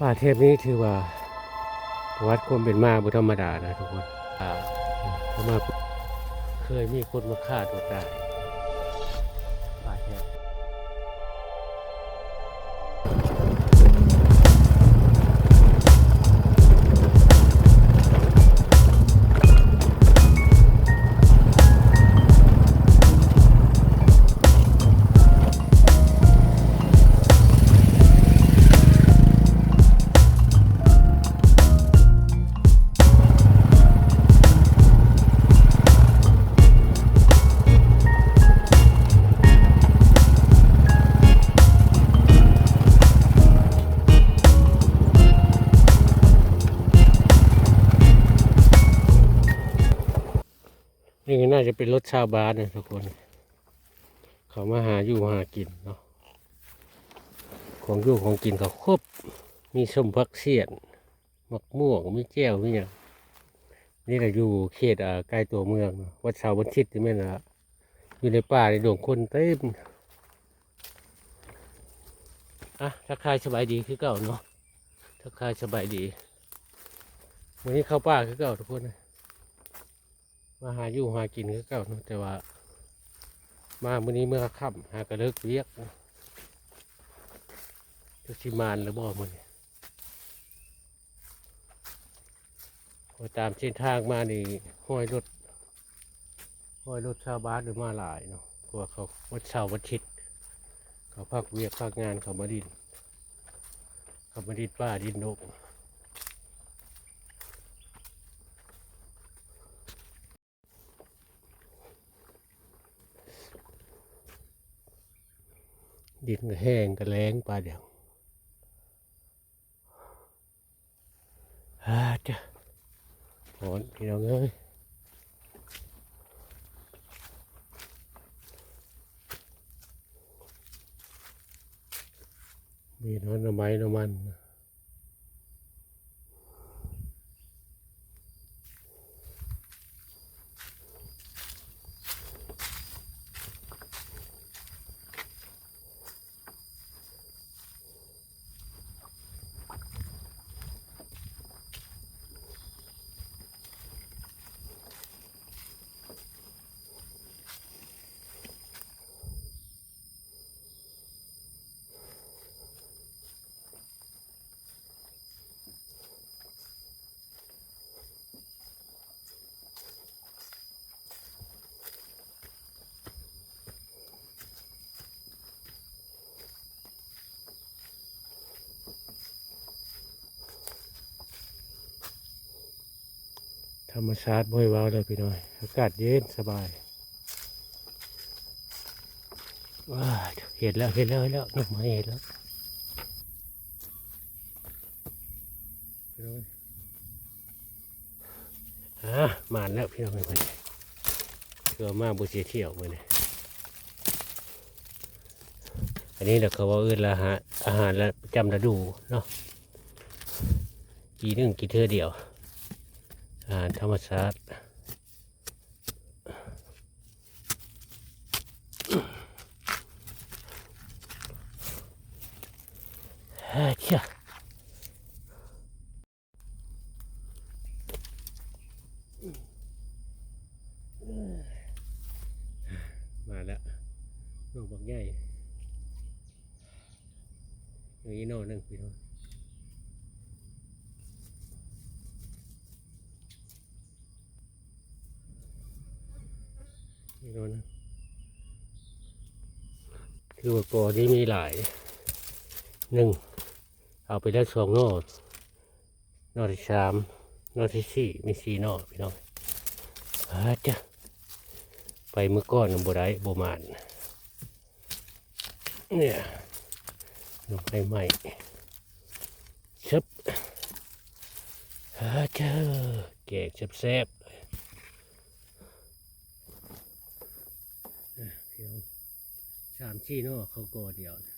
ป่าเทพนี้ถือว่าวัดความเป็นมาบุธรรมดานะทุกคนอ่าเพราะมาเคยมีคนมาฆ่าตัวตาย เป็นรถชาวบ้านนะทุกคน เขามาหาอยู่หากินเนาะของอยู่ของกินเขาครบ มีส้มพักเสียนมักม่วงมีแก้วมีอย่างนี่เราอยู่เขตอ่าใกล้ตัวเมือง วัดเสาวันทิศนี่แม่นะอยู่ในป่าในดงคนเต็มอะทักทายสบายดีคือเก่าเนาะทักทายสบายดี วันนี้เข้าป่าคือเก่าทุกคนนะ มาหาอยู่หากินคือเก่าแต่ว่า มามื้อนี้เมื่อค่ำหากระเลิกเรียกเนาะจะสิมานหรือบ่มื้อนี้พอตามเส้นทางมานี่ห้อยรถห้อยรถชาวบ้านหรือมาหลายเนาะเพราะว่าเขาวัดเสาร์วัดอาทิตย์เขาพักเวียกพักงานเขามาดินเขามาดินป้าดินนก ดินก็แห้งก็แล้งปลาเดียวอาจ้ะหอนพี่น้องเอ้ยมีน้ำไม้น้ำมันนะ รรมชาติบ่อยว้าวเลยพี่น้อย อากาศเย็นสบายว้าเห็นแล้วเห็นแล้วเห็นแล้วนกไม้เห็นแล้วพี่น้อยอะมาแล้วพี่น้องไปเลยเชื่อมาบุเสียเที่ยวมาเนี่ยอันนี้เดี๋ยวเขาว่าเอื่นละฮะอาหารละประจำฤดูเนาะกี่หนึ่งกี่เทื่อเดียว อาหารธรรมชาติเฮ้ยเชี่ยมาแล้วลูกบักใหญ่อย่างนี้โน่นหนึ่งพี่น้อง นี่ดูนะ คือว่ากอที่มีหลายหนึ่งเอาไปได้สองโนดโนดที่สามโนดที่สี่มีสี่โนดพี่น้องอาจ้ะไปเมื่อก่อนบ่ได้บมานเนี่ยลงไปใหม่ชับอาจ้ะแกงแซบๆ เดี๋ยวสามชี้นอกเขาโกเดียวนะ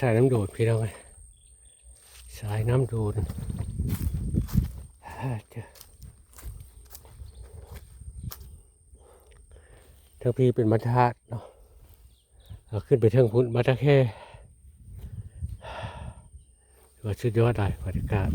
สายน้ำโดดพี่น้องเอ้ยสายน้ำโดดอ่าเจ้งพี่เป็นมัทาดเนาะขึ้นไปเทิงพุ่นมาตะแค่ถือว่าสุดยอดได้บรรยากาศ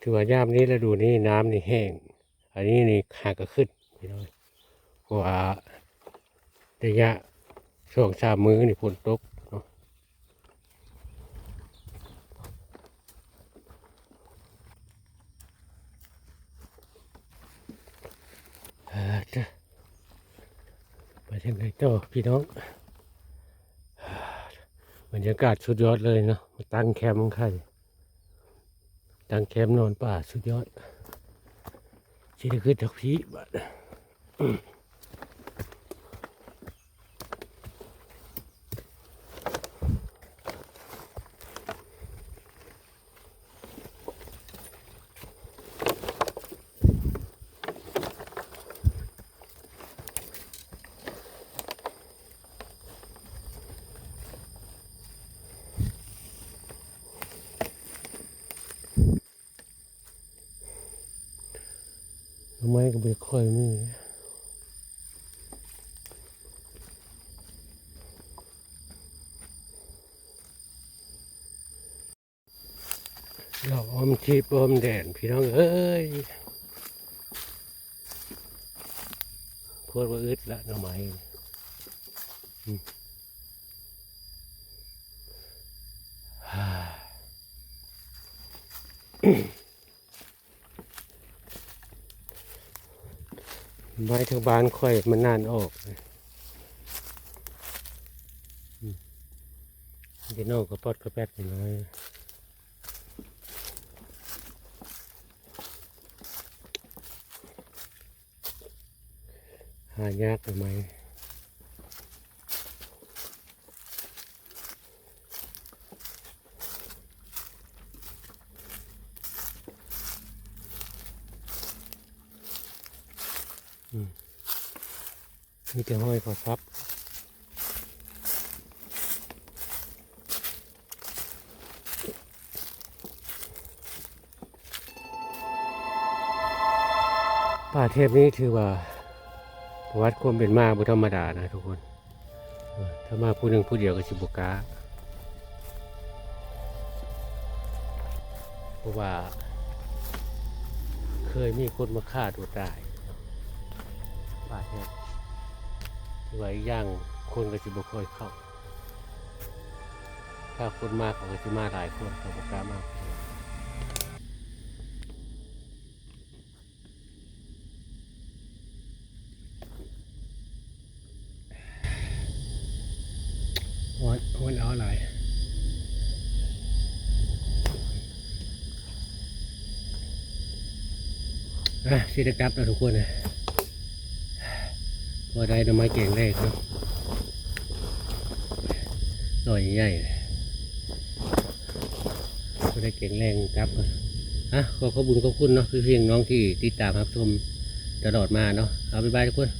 ถือว่ายามนี้ฤดูนี้น้ำนี่แห้ง อันนี้นี่หากก็ขึ้นพี่น้อง เพราะว่าระยะช่วงสามมือนี่ฝนตกเนาะเออจ้ะไปทางไหนต่อพี่น้อง บรรยากาศสุดยอดเลยเนาะมาตั้งแคมป์ใครตั้งแคมป์นอนป่าสุดยอดสิได้ขึ้นจากพี่บัดท ไมก็ไม่ค่อยมีดอกอมชีพอมแดนพี่น้องเอ้ยพูดว่าอึดละหน่อไม้อืมฮ่า ไม้ทางบ้านค่อยมันนานออกเลยอืมเดี๋ยวนอกก็ปอดกระแป๊ดไปหน้อยหายากไหม มีแต่ห้อยขอซับป่าเทพนี้ถือว่าประวัติความเป็นมาบุธรรมดานะทุกคน ถ้ามาผู้หนึ่งผู้เดียวก็สิบุกาเพราะว่า เคยมีคนมาฆ่าตัวตายป่าเทพ ถือว่าอีกอย่างคนก็สิบุค่อยเข้า ถ้าคนมากก็สิมาหลายคนเขาบุกล้ามากวันวันเอาอะไรอะสิได้กลับแล้วทุกคนนะ พอได้ดอกไม้เก่งแรกเนาะหน่อยใหญ่ก็ได้เก่งแรงครับเลยอะขอขอบคุญขอบคุณเนาะพี่เพียงน้องที่ติดตามครับชมตลอดมาเนาะเอาไปบายทุกคน